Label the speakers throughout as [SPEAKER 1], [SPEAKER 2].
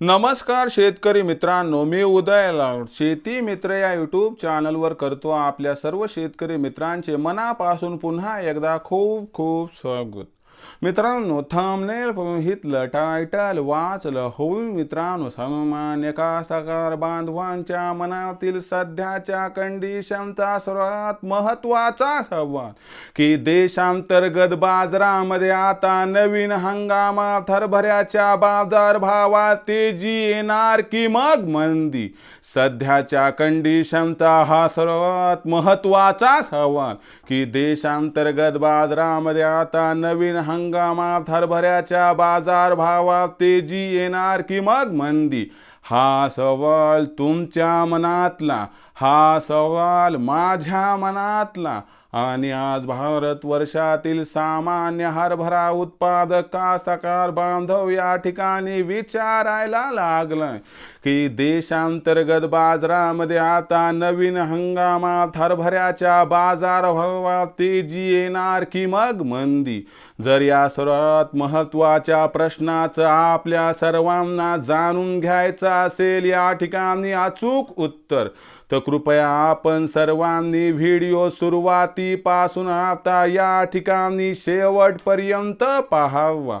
[SPEAKER 1] नमस्कार शेतकरी मित्रांनो मी उदय लाड शेती मित्र या यूट्यूब चॅनलवर करतो आपल्या सर्व शेतकरी मित्रांचे मनापासून पुन्हा एकदा खूप खूप स्वागत. मित्रांनो थंबनेल हितलं टायटल वाचलं होऊन मित्रांनो सामान्य कास्तकार बांधवांच्या मनातील सध्याच्या कंडिशनचा सर्वात महत्त्वाचा संवाद की देशांतर्गत बाजारामध्ये आता नवीन हंगामात हरभऱ्याच्या बाजारभावात तेजी येणार की मग मंदी सध्याच्या कंडिशनचा हा सर्वात महत्त्वाचा संवाद की देशांतर्गत बाजारामध्ये आता नवीन हंगामात हरभऱ्याच्या बाजारभावात तेजी येणार की मग मंदी. हा सवाल तुमच्या मनातला हा सवाल माझ्या मनातला आणि आज भारत वर्षातील सामान्य हरभरा उत्पादक कास्तकार बांधव या ठिकाणी विचारायला लागलाय की देशांतर्गत बाजारामध्ये आता नवीन हंगामात हरभऱ्याच्या बाजारभावात तेजी येणार की मग मंदी? जर या सर्वात महत्त्वाच्या प्रश्नाचं आपल्या सर्वांना जाणून घ्यायचं असेल या ठिकाणी अचूक उत्तर तर कृपया आपण सर्वांनी व्हिडिओ सुरुवातीपासून आता या ठिकाणी शेवटपर्यंत पाहावा.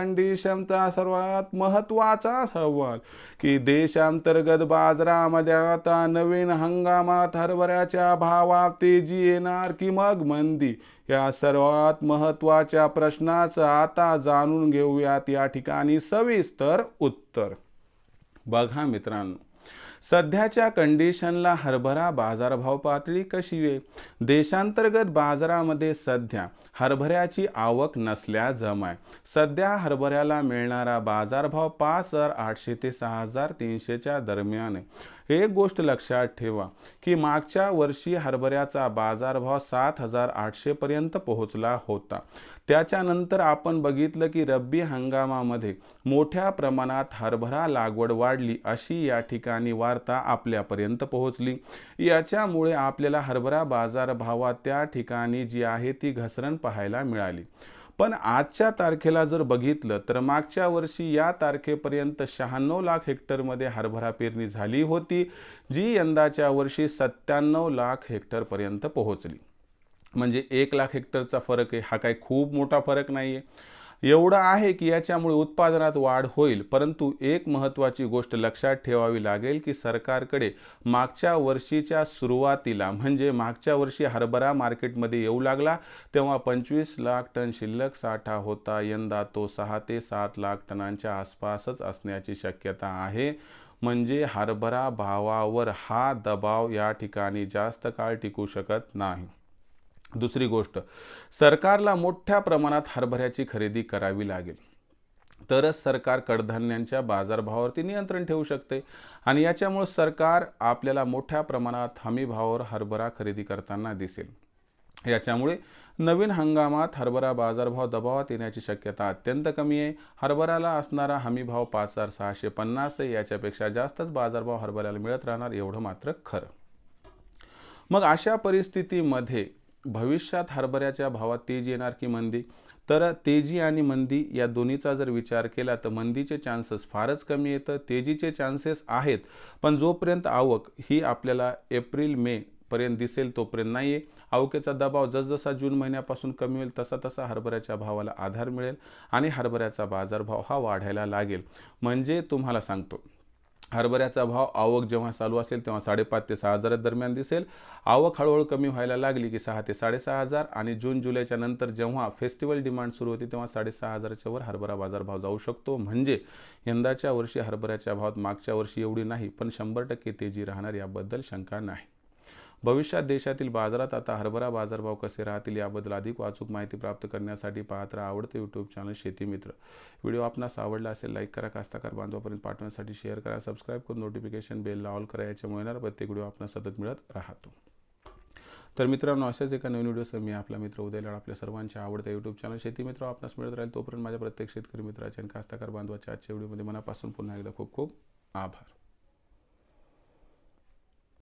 [SPEAKER 1] कंडिशनचा सर्वात महत्त्वाचा सवाल की देशांतर्गत बाजारामध्ये आता नवीन हंगामात हरभऱ्याच्या भावात तेजी येणार की मग मंदी या सर्वात महत्त्वाच्या प्रश्नाचं आता जाणून घेऊयात या ठिकाणी सविस्तर उत्तर. बघा मित्रांनो. सध्याच्या कंडिशनला हरभरा बाजारभाव पातळी कशी आहे? देशांतर्गत बाजारामध्ये सध्या हरभऱ्याची आवक नसल्या जमाय सध्या हरभऱ्याला मिळणारा बाजारभाव पाच हजार आठशे ते सहा हजार तीनशेच्या दरम्यान आहे. एक गोष्ट लक्षात ठेवा की मागच्या वर्षी हरभऱ्याचा बाजारभाव सात हजार आठशेपर्यंत पोहोचला होता. त्याच्यानंतर आपण बघितलं की रब्बी हंगामामध्ये मोठ्या प्रमाणात हरभरा लागवड वाढली अशी या ठिकाणी वार्ता आपल्यापर्यंत पोहोचली. याच्यामुळे आपल्याला हरभरा बाजारभावात त्या ठिकाणी जी आहे ती घसरण पाहायला मिळाली. पण आजच्या तारखेला जर बघितलं तर मागच्या वर्षी या तारखेपर्यंत शहाण्णव लाख हेक्टरमध्ये हरभरा पेरणी झाली होती जी यंदाच्या वर्षी सत्त्याण्णव लाख हेक्टरपर्यंत पोहोचली. म्हणजे एक लाख हेक्टरचा फरक आहे. हा काही खूप मोठा फरक नाही आहे एवढं आहे की याच्यामुळे उत्पादनात वाढ होईल परंतु एक महत्त्वाची गोष्ट लक्षात ठेवावी लागेल की सरकारकडे मागच्या वर्षीच्या सुरुवातीला म्हणजे मागच्या वर्षी हरभरा मार्केटमध्ये येऊ लागला तेव्हा पंचवीस लाख टन शिल्लक साठा होता. यंदा तो सहा ते सात लाख टनांच्या आसपासच असण्याची शक्यता आहे. म्हणजे हरभरा भावावर हा दबाव या ठिकाणी जास्त काळ टिकू शकत नाही. दुसरी गोष्ट सरकारला मोठ्या प्रमाणात हरभऱ्याची खरेदी करावी लागेल. तरच सरकार कडधान्यांच्या बाजारभावावरती नियंत्रण ठेवू शकते आणि याच्यामुळे सरकार आपल्याला मोठ्या प्रमाणात हमी भावावर हरभरा खरेदी करताना दिसेल. याच्यामुळे नवीन हंगामात हरभरा बाजारभाव दबावात येण्याची शक्यता अत्यंत कमी आहे. हरभऱ्याला असणारा हमीभाव पाच हजार सहाशे पन्नास आहे. याच्यापेक्षा जास्तच बाजारभाव हरभऱ्याला मिळत राहणार एवढं मात्र खरं. मग अशा परिस्थितीमध्ये भविष्यात हरभऱ्याच्या भावात तेजी येणार की मंदी? तर तेजी आणि मंदी या दोन्हीचा जर विचार केला तर मंदीचे चान्सेस फारच कमी येतं तेजीचे चान्सेस आहेत. पण जोपर्यंत आवक ही आपल्याला एप्रिल मे पर्यंत दिसेल तोपर्यंत नाही आहे आवकेचा दबाव जसजसा जून महिन्यापासून कमी होईल तसा तसा हरभऱ्याच्या भावाला आधार मिळेल आणि हरभऱ्याचा बाजारभाव हा वाढायला लागेल. म्हणजे तुम्हाला सांगतो हरभऱ्याचा भाव आवक जेव्हा चालू असेल तेव्हा साडेपाच ते सहा हजारा दरम्यान दिसेल. आवक हळूहळू कमी व्हायला लागली की सहा ते साडेसहा हजार आणि जून जुलैच्या नंतर जेव्हा फेस्टिवल डिमांड सुरू होती तेव्हा साडेसहा हजाराच्या वर हरभरा बाजारभाव जाऊ शकतो. म्हणजे यंदाच्या वर्षी हरभऱ्याच्या भावात मागच्या वर्षी एवढी नाही पण शंभर टक्के तेजी राहणार याबद्दल शंका नाही. भविष्यात देशातील बाजारात आता हरभरा बाजारभाव कसे राहतील याबद्दल अधिक वाचूक माहिती प्राप्त करण्यासाठी पाहत राहा आवडते यूट्यूब चॅनल शेती मित्र. व्हिडिओ आपणास आवडला असेल लाईक करा कास्ताकार बांधवापर्यंत पाठवण्यासाठी शेअर करा सबस्क्राईब करून नोटिफिकेशन बेलला ऑल करा याच्यामुळे येणार प्रत्येक व्हिडिओ आपणास सतत मिळत राहतो. तर मित्रांनो अशाच एका नवीन व्हिडिओसह मी आपला मित्र उदयलाड आपल्या सर्वांच्या आवडत्या यूट्यूब चॅनल शेती मित्र आपणास मिळत राहील. तोपर्यंत माझ्या प्रत्येक शेतकरी मित्राच्या आणि कास्ताकार बांधवाच्या आजच्या व्हिडिओमध्ये मनापासून पुन्हा एकदा खूप खूप आभार.